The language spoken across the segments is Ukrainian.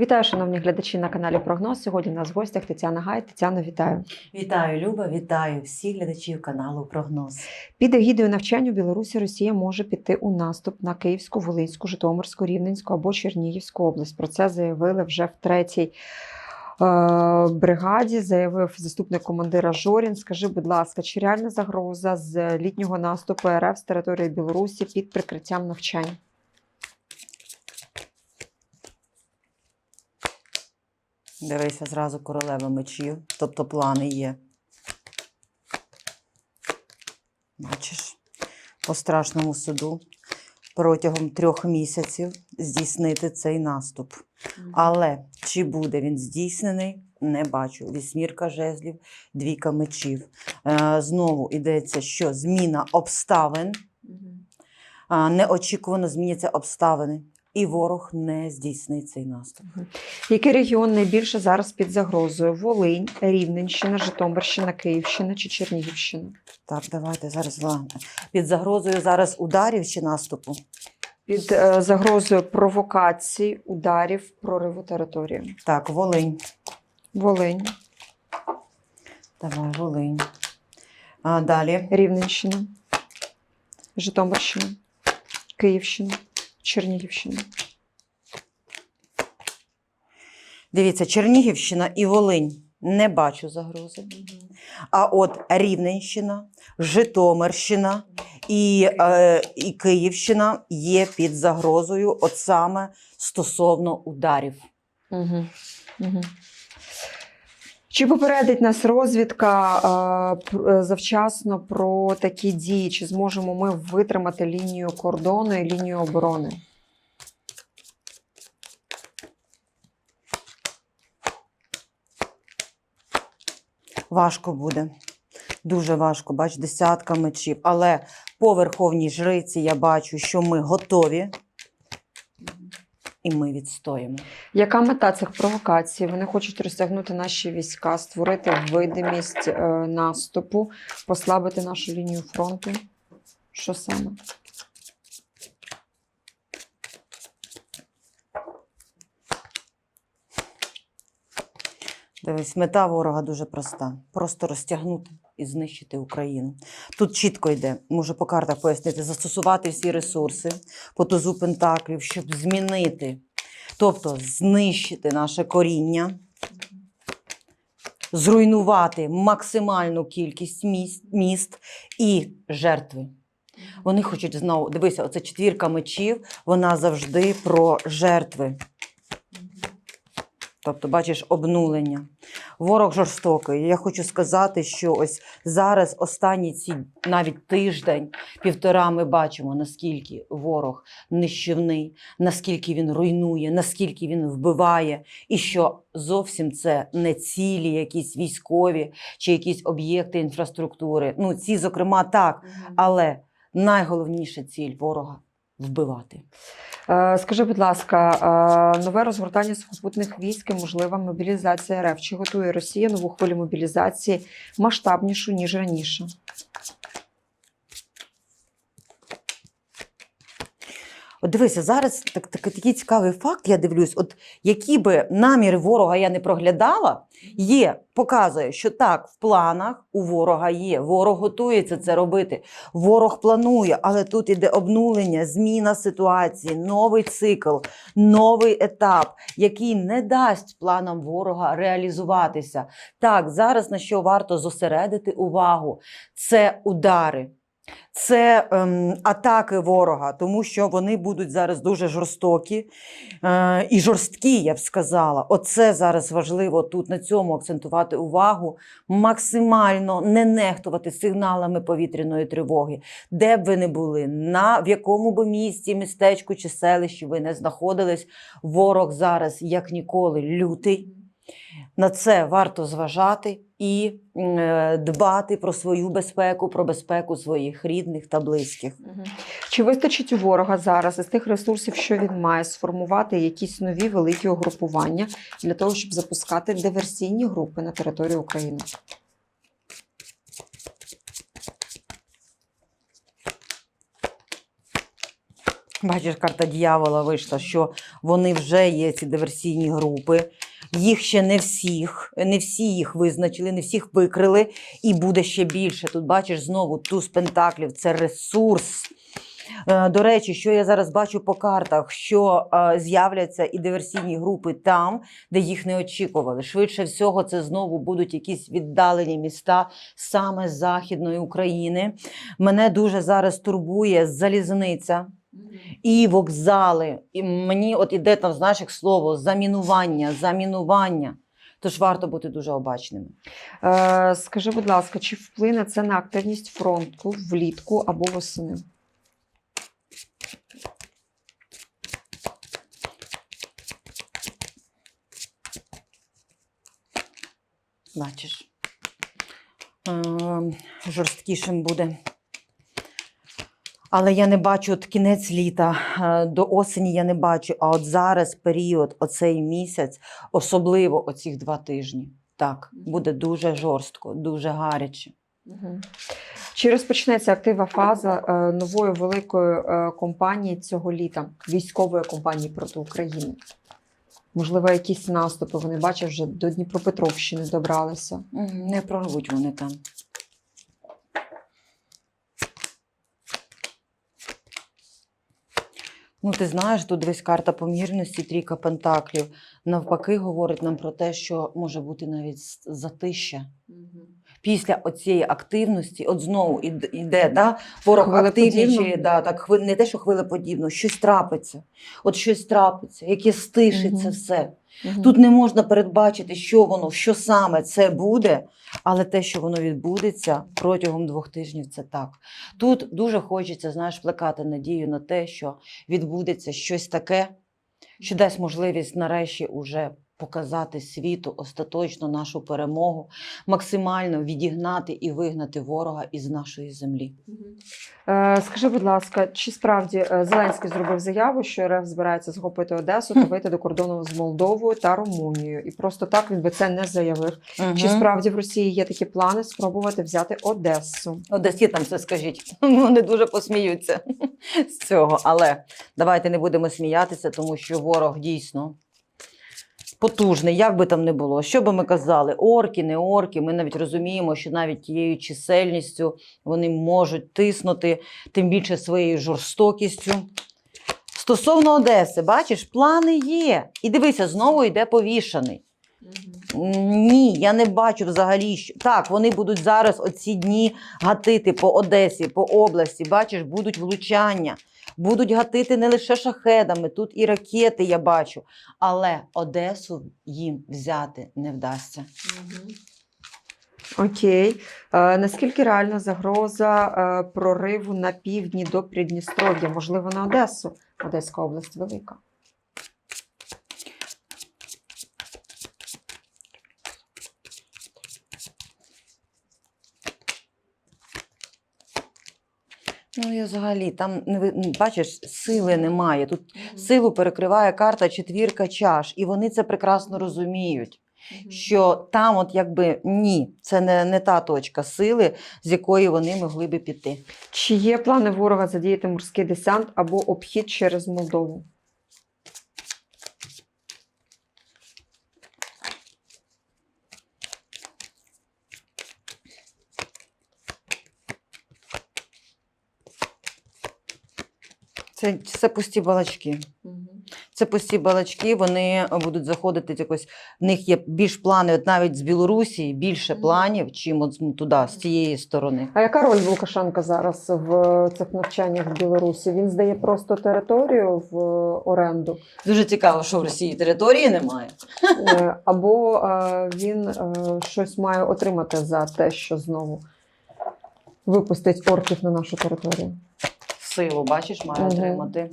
Вітаю, шановні глядачі на каналі Прогноз. Сьогодні у нас в гостях Тетяна Гай. Тетяно, вітаю. Вітаю, Люба, вітаю всіх глядачів каналу Прогноз. Під егідою навчань у Білорусі Росія може піти у наступ на Київську, Волинську, Житомирську, Рівненську або Чернігівську область. Про це заявили вже в третій. е, Бригаді заявив заступник командира Жорін. Скажи, будь ласка, чи реальна загроза з літнього наступу РФ з території Білорусі під прикриттям навчань? Дивися зразу королева мечів, тобто плани є. Бачиш, по страшному суду протягом трьох місяців здійснити цей наступ. Але чи буде він здійснений, не бачу. Вісьмірка жезлів, двійка мечів. Е, знову йдеться, що зміна обставин, неочікувано зміняться обставини, і ворог не здійснить цей наступ. Який регіон найбільше зараз під загрозою? Волинь, Рівненщина, Житомирщина, Київщина чи Чернігівщина? Так, давайте зараз ладно. під загрозою зараз ударів чи наступу. Під е, загрозою провокацій, ударів, прориву території. Так, Волинь. Волинь, Давай, Волинь. А, далі. Рівненщина, Житомирщина, Київщина, Чернігівщина. Дивіться, Чернігівщина і Волинь. Не бачу загрози. А от Рівненщина, Житомирщина і, е, і Київщина є під загрозою, от саме стосовно ударів. Угу. Угу. Чи попередить нас розвідка е, е, завчасно про такі дії? Чи зможемо ми витримати лінію кордону і лінію оборони? Важко буде. Дуже важко, бач, десятка мечів. Але по верховній жриці я бачу, що ми готові і ми відстоїмо. Яка мета цих провокацій? Вони хочуть розтягнути наші війська, створити видимість е, наступу, послабити нашу лінію фронту. Що саме? Дивись, мета ворога дуже проста: просто розтягнути і знищити Україну. Тут чітко йде, можу по картах пояснити, застосувати всі ресурси по тузу пентаклів, щоб змінити, тобто знищити наше коріння, зруйнувати максимальну кількість міст, міст і жертви. Вони хочуть знову дивися, оце четвірка мечів, вона завжди про жертви. Тобто, бачиш, обнулення. Ворог жорстокий. Я хочу сказати, що ось зараз, останні ці навіть тиждень, півтора, ми бачимо, наскільки ворог нищівний, наскільки він руйнує, наскільки він вбиває, і що зовсім це не цілі, якісь військові чи якісь об'єкти інфраструктури. Ну, ці, зокрема, так, але найголовніша ціль ворога вбивати. Е, Скажи, будь ласка, е, нове розгортання сухопутних військ і можлива мобілізація РФ. Чи готує Росія нову хвилю мобілізації масштабнішу, ніж раніше? От дивися, зараз так, так, такий цікавий факт, я дивлюсь, от які би наміри ворога я не проглядала, є, показує, що так, в планах у ворога є. Ворог готується це робити. Ворог планує, але тут іде обнулення, зміна ситуації, новий цикл, новий етап, який не дасть планам ворога реалізуватися. Так, зараз на що варто зосередити увагу, це удари. Це ем, атаки ворога, тому що вони будуть зараз дуже жорстокі е, і жорсткі, я б сказала. Оце зараз важливо тут на цьому акцентувати увагу, максимально не нехтувати сигналами повітряної тривоги, де б ви не були, на в якому б місті, містечку чи селищі ви не знаходились. Ворог зараз як ніколи лютий. На це варто зважати і е, дбати про свою безпеку, про безпеку своїх рідних та близьких. Чи вистачить у ворога зараз із тих ресурсів, що він має, сформувати якісь нові великі угрупування для того, щоб запускати диверсійні групи на території України? Бачиш, карта дьявола вийшла, що вони вже є ці диверсійні групи. Їх ще не всіх, не всі їх визначили, не всіх викрили, і буде ще більше. Тут бачиш знову туз пентаклів, це ресурс. Е, До речі, що я зараз бачу по картах, що е, з'являться і диверсійні групи там, де їх не очікували. Швидше всього, це знову будуть якісь віддалені міста саме з Західної України. Мене дуже зараз турбує залізниця і вокзали. І мені от іде там, знаєш, як слово замінування, замінування. Тож варто бути дуже обачними. Е, скажи, будь ласка, чи вплине це на активність фронту влітку або восени? Бачиш, Ем, жорсткішим буде. Але я не бачу от кінець літа е, до осені я не бачу. А от зараз період, оцей місяць, особливо оці два тижні. Так, буде дуже жорстко, дуже гаряче. Чи розпочнеться активна фаза е, нової великої е, компанії цього літа, військової компанії проти України? Можливо, якісь наступи. Вони бачать, вже до Дніпропетровщини добралися. Не прорвуть вони там. Ну, ти знаєш, тут десь карта помірності, трійка пентаклів. Навпаки, говорить нам про те, що може бути навіть затища. Після оцієї активності, от знову йде да, ворог активнічає, да, так, не те, що хвилеподібно, щось трапиться. От щось трапиться, яке стишиться угу. все. Мгм. Тут не можна передбачити, що воно, що саме це буде, але те, що воно відбудеться протягом двох тижнів, це так. Тут дуже хочеться, знаєш, плекати надію на те, що відбудеться щось таке, що дасть можливість нарешті уже показати світу остаточно нашу перемогу, максимально відігнати і вигнати ворога із нашої землі. Е, Скажи, будь ласка, чи справді е, Зеленський зробив заяву, що РФ збирається захопити Одесу та вийти до кордону з Молдовою та Румунією? І просто так він би це не заявив. Чи справді в Росії є такі плани спробувати взяти Одесу? Одесі там це скажіть. Вони дуже посміються з цього. Але давайте не будемо сміятися, тому що ворог дійсно потужний, як би там не було. Що би ми казали, орки, не орки. Ми навіть розуміємо, що навіть тією чисельністю вони можуть тиснути, тим більше своєю жорстокістю. Стосовно Одеси, бачиш, плани є. І дивися, знову йде повішаний. Ні, я не бачу взагалі. Що... Так, вони будуть зараз оці дні гатити по Одесі, по області. Бачиш, будуть влучання, будуть гатити не лише шахедами, тут і ракети я бачу. Але Одесу їм взяти не вдасться. Окей. Е, наскільки реальна загроза е, прориву на півдні до Придністров'я? Можливо, на Одесу? Одеська область велика. Ну, я взагалі там не ви- бачиш, сили немає. Тут силу перекриває карта четвірка чаш, і вони це прекрасно розуміють. що там, от якби ні, це не, не та точка сили, з якої вони могли би піти. Чи є плани ворога задіяти морський десант або обхід через Молдову? Це, це пусті балачки. Це пусті балачки, вони будуть заходити якось. В них є більш плани, от навіть з Білорусі, більше планів, чим от туди, з цієї сторони. А яка роль Лукашенка зараз в цих навчаннях в Білорусі? Він здає просто територію в оренду, Дуже цікаво, що в Росії території немає. Е, або е, він е, щось має отримати за те, що знову випустить орків на нашу територію. Силу, бачиш, має Мгм. отримати.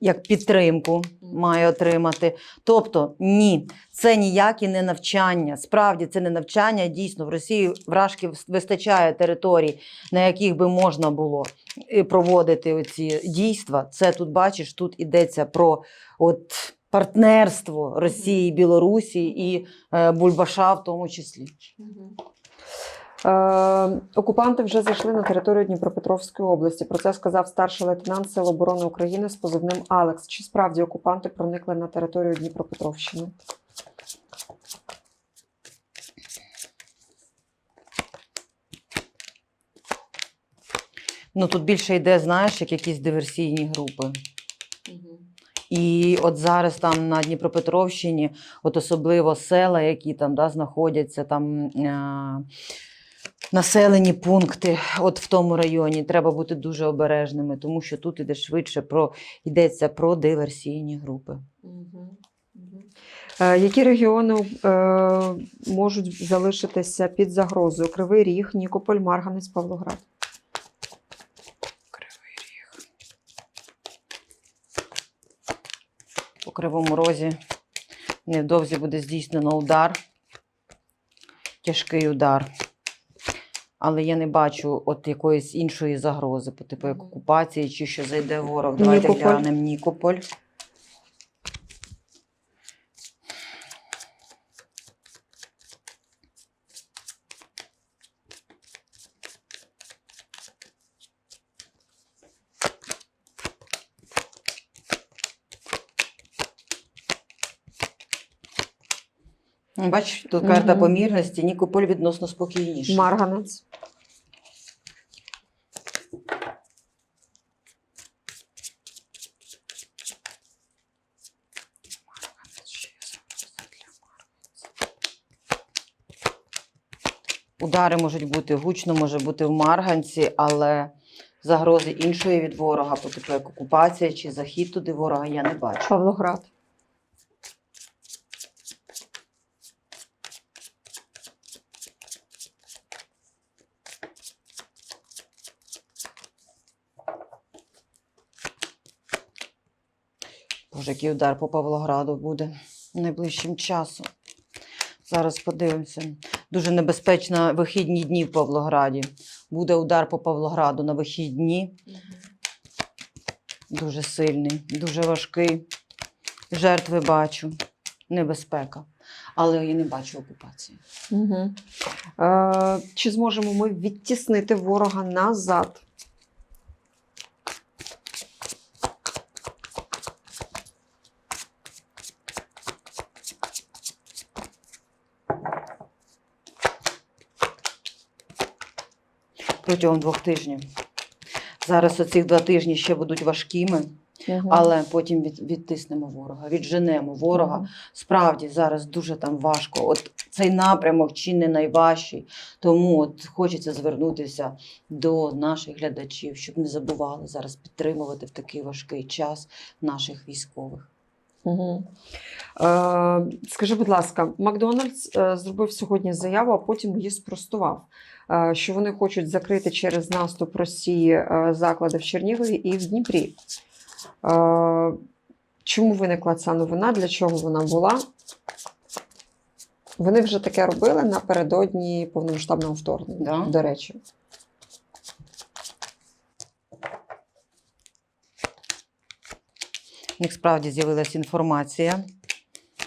Як підтримку має отримати. Тобто, ні, це ніякі не навчання. Справді це не навчання. Дійсно, в Росії вражки вистачає територій, на яких би можна було е, проводити ці дійства. Це тут бачиш, тут йдеться про от партнерство Росії, Білорусі і е, Бульбаша в тому числі. Е, окупанти вже зайшли на територію Дніпропетровської області. Про це сказав старший лейтенант Сил оборони України з позивним Алекс. Чи справді окупанти проникли на територію Дніпропетровщини? Ну тут більше йде, знаєш, як якісь диверсійні групи. І от зараз там на Дніпропетровщині, от особливо села, які там да, знаходяться, там е- населені пункти, от в тому районі, треба бути дуже обережними, тому що тут іде швидше про йдеться про диверсійні групи. Е, які регіони е, можуть залишитися під загрозою? Кривий Ріг, Нікополь, Марганець, Павлоград. Кривий Ріг. По кривому розі невдовзі буде здійснено удар, тяжкий удар. Але я не бачу от якоїсь іншої загрози, по типу як окупації чи що зайде ворог. Давайте Нікополь. глянемо Нікополь. Бачиш, тут карта помірності, Нікополь відносно спокійніший. Марганець. Удари можуть бути гучно, може бути в Марганці, але загрози іншої від ворога, по типу як окупація чи захід туди ворога, я не бачу. Павлоград. Боже, який удар по Павлограду буде найближчим часом. Зараз подивимося. Дуже небезпечно вихідні дні в Павлограді. Буде удар по Павлограду на вихідні. Дуже сильний, дуже важкий. Жертви бачу. Небезпека. Але я не бачу окупації. Угу. Е, чи зможемо ми відтіснити ворога назад? Протягом двох тижнів. Зараз оці два тижні ще будуть важкими, Мгм. але потім від, відтиснемо ворога, відженемо ворога. Мгм. Справді зараз дуже там важко. От цей напрямок чи не найважчий. Тому от хочеться звернутися до наших глядачів, щоб не забували зараз підтримувати в такий важкий час наших військових. Угу. Е, скажи, будь ласка, Макдональдс е, зробив сьогодні заяву, а потім її спростував. Е, Що вони хочуть закрити через наступ Росії е, заклади в Чернігові і в Дніпрі. Е, Чому виникла ця новина? Для чого вона була? Вони вже таке робили напередодні повномасштабного вторгнення, Да. до речі. У них справді з'явилася інформація,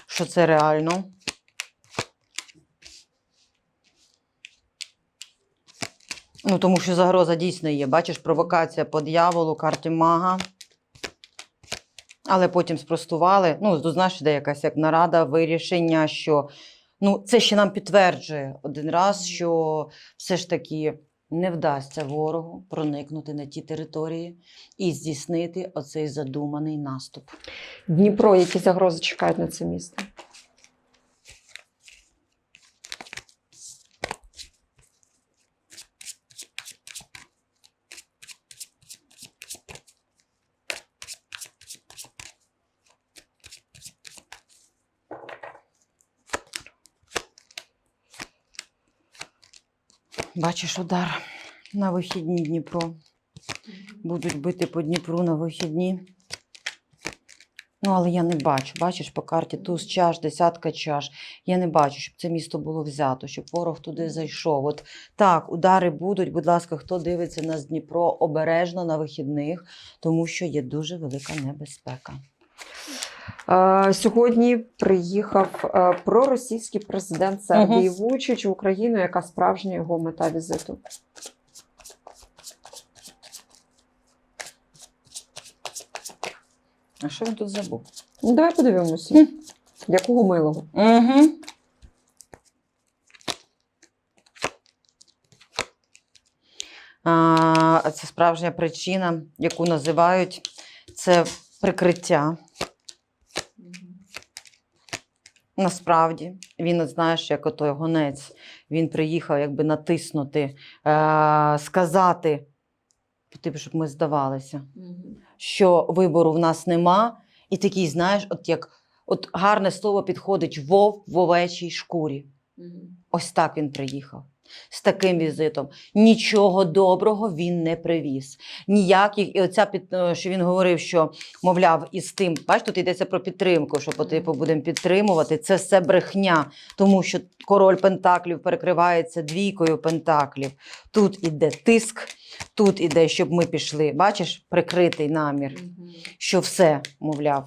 що це реально. Ну, тому що загроза дійсно є. Бачиш, провокація по дьяволу, карті мага. Але потім спростували. Ну, тут знаєш, де якась як нарада, вирішення, що ну, це ще нам підтверджує один раз, що все ж таки не вдасться ворогу проникнути на ті території і здійснити оцей задуманий наступ. Дніпро, які загрози чекають на це місто? Бачиш удар на вихідні Дніпро. Будуть бити по Дніпру на вихідні. Ну, але я не бачу. Бачиш, по карті туз чаш, десятка чаш. Я не бачу, щоб це місто було взято, щоб ворог туди зайшов. От так, удари будуть. Будь ласка, хто дивиться на Дніпро обережно на вихідних, тому що є дуже велика небезпека. Сьогодні приїхав е, проросійський президент Сербії Вучич в Україну. Яка справжня його мета візиту? А що він тут забув? Ну, давай подивимося. Хм. Якого милого? Угу. А, це справжня причина, яку називають це прикриття. Насправді, він, от знаєш, як отой гонець, він приїхав якби натиснути, е, сказати, типу, щоб ми здавалися, що вибору в нас нема. І такий, знаєш, от як от гарне слово підходить вов в овечій шкурі. Ось так він приїхав. З таким візитом. Нічого доброго він не привіз. Ніяких, і оця під, е, що він говорив, що, мовляв, із тим, бач, тут йдеться про підтримку, що по типу будемо підтримувати. Це все брехня, тому що король Пентаклів перекривається двійкою Пентаклів. Тут іде тиск, тут іде, щоб ми пішли. Бачиш, прикритий намір що все, мовляв.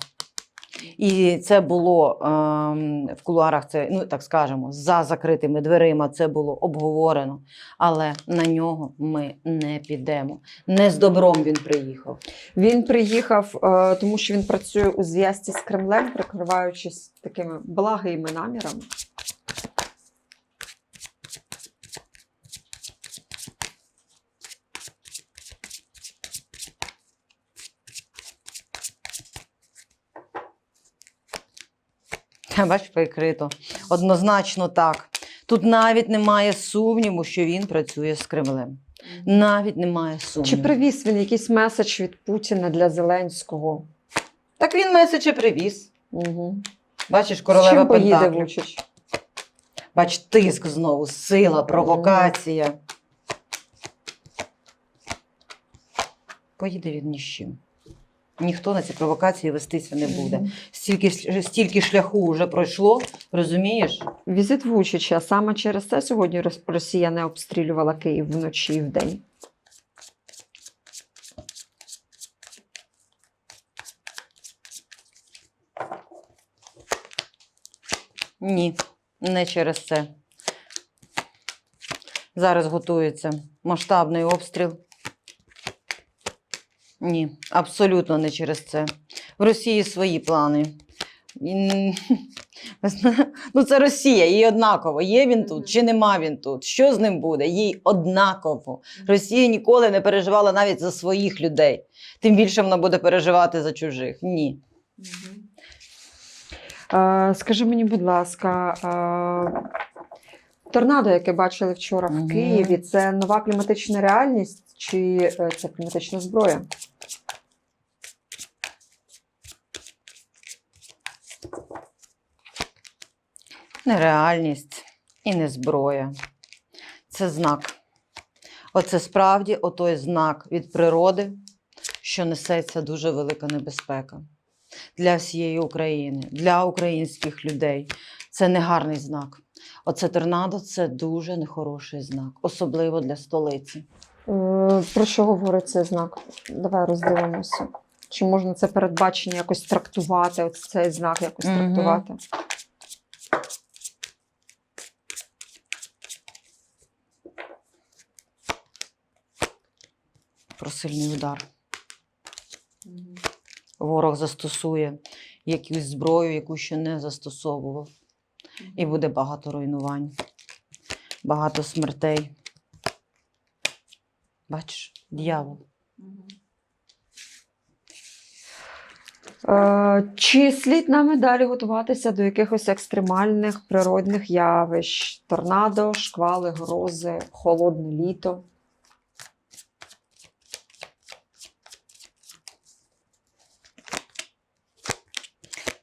І це було ем, в кулуарах, це, ну так скажемо, за закритими дверима це було обговорено. Але на нього ми не підемо. Не з добром він приїхав. Він приїхав, е, тому що він працює у зв'язці з Кремлем, прикриваючись такими благими намірами. Та, Бач, прикрито. Однозначно так. Тут навіть немає сумніву, що він працює з Кремлем. Навіть немає сумніву. Чи привіз він якийсь меседж від Путіна для Зеленського? Так він меседжі привіз. Угу. Бачиш, З королева чим поїде Пентаклів. Вучич? Бач, тиск знову, сила, провокація. Поїде він ні з чим. Ніхто на ці провокації вестися не буде. Стільки, стільки шляху вже пройшло, розумієш? Візит Вучича. Саме через це сьогодні Росія не обстрілювала Київ вночі і вдень. Ні, не через це. Зараз готується масштабний обстріл. Ні, абсолютно не через це. В Росії свої плани. Ну, це Росія, їй однаково. Є він тут чи нема він тут? Що з ним буде? Їй однаково. Росія ніколи не переживала навіть за своїх людей. Тим більше вона буде переживати за чужих. Ні. Скажи мені, будь ласка, торнадо, яке бачили вчора в Києві, це нова кліматична реальність чи е, це кліматична зброя? Не реальність і не зброя. Це знак. Оце справді отой знак від природи, що несеться дуже велика небезпека для всієї України, для українських людей. Це негарний знак. Оце торнадо це дуже нехороший знак, особливо для столиці. Е, Про що говорить цей знак? Давай роздивимося. Чи можна це передбачення якось трактувати? Ось цей знак якось Мгм. трактувати? Про сильний удар. Ворог застосує якусь зброю, яку ще не застосовував. І буде багато руйнувань, багато смертей. Бачиш, дьявол. Е, Чи слід нам далі готуватися до якихось екстремальних природних явищ? Торнадо, шквали, грози, холодне літо?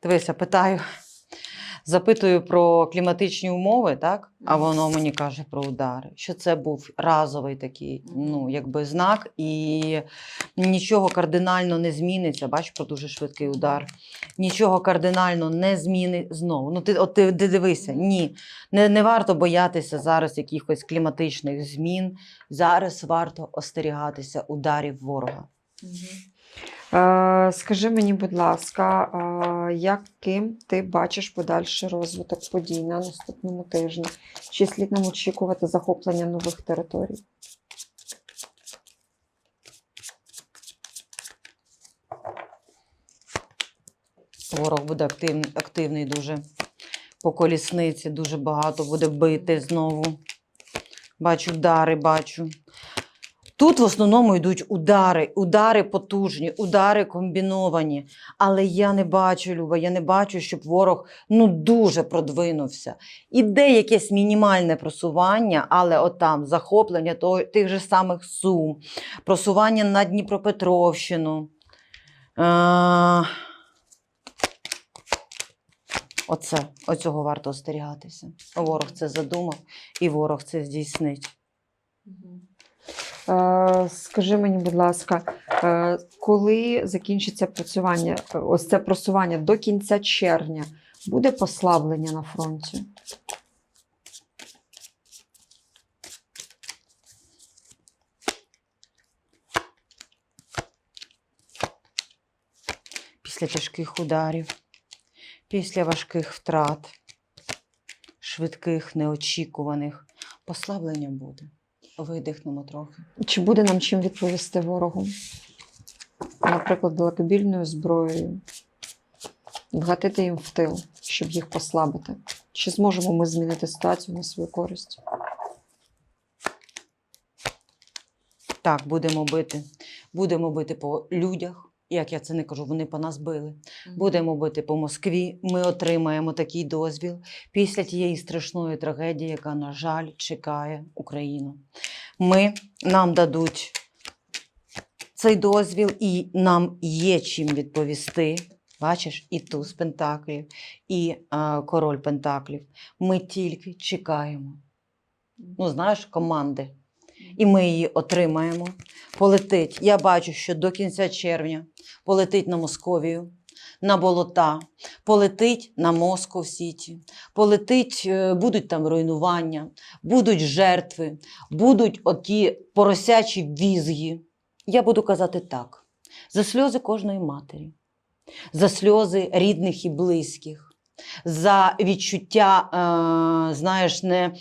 Дивися, питаю, запитую про кліматичні умови, так? А воно мені каже про удари. Що це був разовий такий, ну, якби знак, і нічого кардинально не зміниться. Бач, про дуже швидкий удар. Нічого кардинально не зміни знову. Ну, ти, от ти, дивися, ні. Не, не варто боятися зараз якихось кліматичних змін. Зараз варто остерігатися ударів ворога. Е, Скажи мені, будь ласка, е, яким ти бачиш подальший розвиток подій на наступному тижні? Чи слід нам очікувати захоплення нових територій? Ворог буде активний, активний дуже. По колісниці дуже багато буде бити знову. Бачу удари, бачу. Тут в основному йдуть удари, удари потужні, удари комбіновані. Але я не бачу, Люба, я не бачу, щоб ворог ну, дуже продвинувся. Іде якесь мінімальне просування, але отам захоплення того, тих же самих Сум, просування на Дніпропетровщину. Е- Оце, оцього варто остерігатися. Ворог це задумав, і ворог це здійснить. Е, Скажи мені, будь ласка, е, коли закінчиться працювання, ось це просування до кінця червня, буде послаблення на фронті? Після тяжких ударів, після важких втрат, швидких, неочікуваних, послаблення буде. Видихнемо трохи. Чи буде нам чим відповісти ворогу? Наприклад, далекобільною зброєю, вгатити їм в тил, щоб їх послабити. Чи зможемо ми змінити ситуацію на свою користь? Так, будемо бити. Будемо бити по людях. Як я це не кажу, вони по нас били. Будемо бити по Москві. Ми отримаємо такий дозвіл після тієї страшної трагедії, яка, на жаль, чекає Україну. Ми нам дадуть цей дозвіл, і нам є чим відповісти. Бачиш, і туз пентаклів, і е, король пентаклів. Ми тільки чекаємо. Ну, знаєш, команди. І ми її отримаємо. Полетить. Я бачу, що до кінця червня полетить на Московію, на болота, полетить на Москов Сіті, полетить, е, будуть там руйнування, будуть жертви, будуть оті поросячі візги. Я буду казати так: за сльози кожної матері, за сльози рідних і близьких, за відчуття, е, знаєш, не.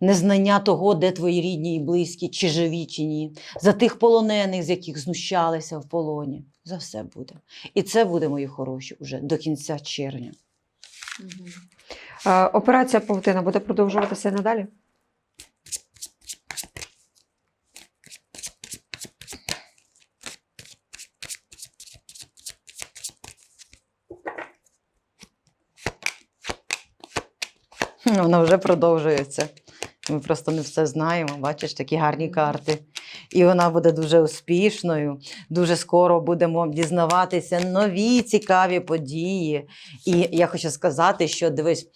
Незнання того, де твої рідні і близькі, чи живі, чи ні, за тих полонених, з яких знущалися в полоні. За все буде. І це буде, мої хороші, уже до кінця червня. Операція Павутина буде продовжуватися надалі? Вона вже продовжується. Ми просто не все знаємо. Бачиш, такі гарні карти. І вона буде дуже успішною. Дуже скоро будемо дізнаватися нові цікаві події. І я хочу сказати, що дивись.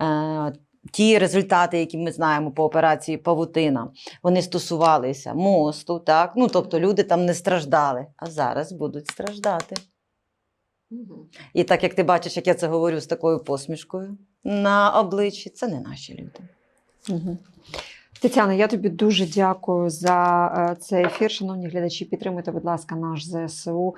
Е- Ті результати, які ми знаємо по операції Павутина, вони стосувалися мосту, так? Ну, тобто люди там не страждали, а зараз будуть страждати. І так як ти бачиш, як я це говорю з такою посмішкою на обличчі, це не наші люди. Угу. Тетяна, я тобі дуже дякую за е, цей ефір. Шановні глядачі, підтримуйте, будь ласка, наш ЗСУ.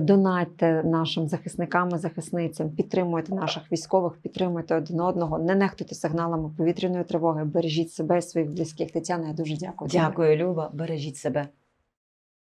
Донайте Донатьте нашим захисникам і захисницям, підтримуйте наших військових, підтримуйте один одного, не нехтуйте сигналами повітряної тривоги, бережіть себе і своїх близьких. Тетяна, я дуже дякую. Дякую, Люба. Бережіть себе.